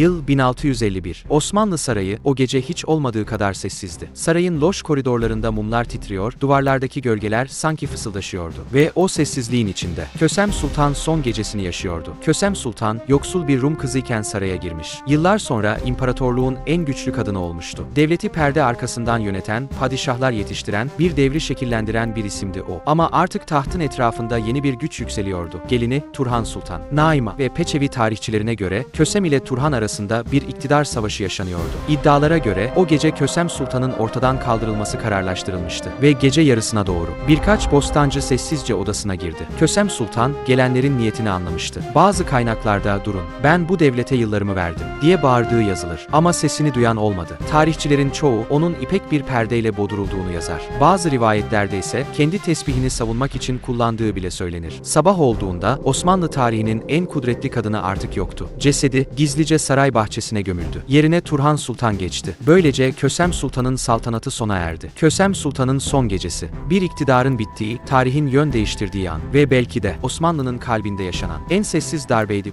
Yıl 1651. Osmanlı Sarayı o gece hiç olmadığı kadar sessizdi. Sarayın loş koridorlarında mumlar titriyor, duvarlardaki gölgeler sanki fısıldaşıyordu. Ve o sessizliğin içinde Kösem Sultan son gecesini yaşıyordu. Kösem Sultan yoksul bir Rum kızıyken saraya girmiş. Yıllar sonra imparatorluğun en güçlü kadını olmuştu. Devleti perde arkasından yöneten, padişahlar yetiştiren, bir devri şekillendiren bir isimdi o. Ama artık tahtın etrafında yeni bir güç yükseliyordu. Gelini Turhan Sultan. Naima ve Peçevi tarihçilerine göre Kösem ile Turhan arasında bir iktidar savaşı yaşanıyordu. İddialara göre o gece Kösem Sultan'ın ortadan kaldırılması kararlaştırılmıştı ve gece yarısına doğru birkaç bostancı sessizce odasına girdi. Kösem Sultan gelenlerin niyetini anlamıştı. Bazı kaynaklarda durun ben bu devlete yıllarımı verdim diye bağırdığı yazılır ama sesini duyan olmadı. Tarihçilerin çoğu onun ipek bir perdeyle bodurulduğunu yazar. Bazı rivayetlerde ise kendi tesbihini savunmak için kullandığı bile söylenir. Sabah olduğunda Osmanlı tarihinin en kudretli kadını artık yoktu. Cesedi gizlice saray bahçesine gömüldü. Yerine Turhan Sultan geçti. Böylece Kösem Sultan'ın saltanatı sona erdi. Kösem Sultan'ın son gecesi. Bir iktidarın bittiği, tarihin yön değiştirdiği an ve belki de Osmanlı'nın kalbinde yaşanan en sessiz darbeydi.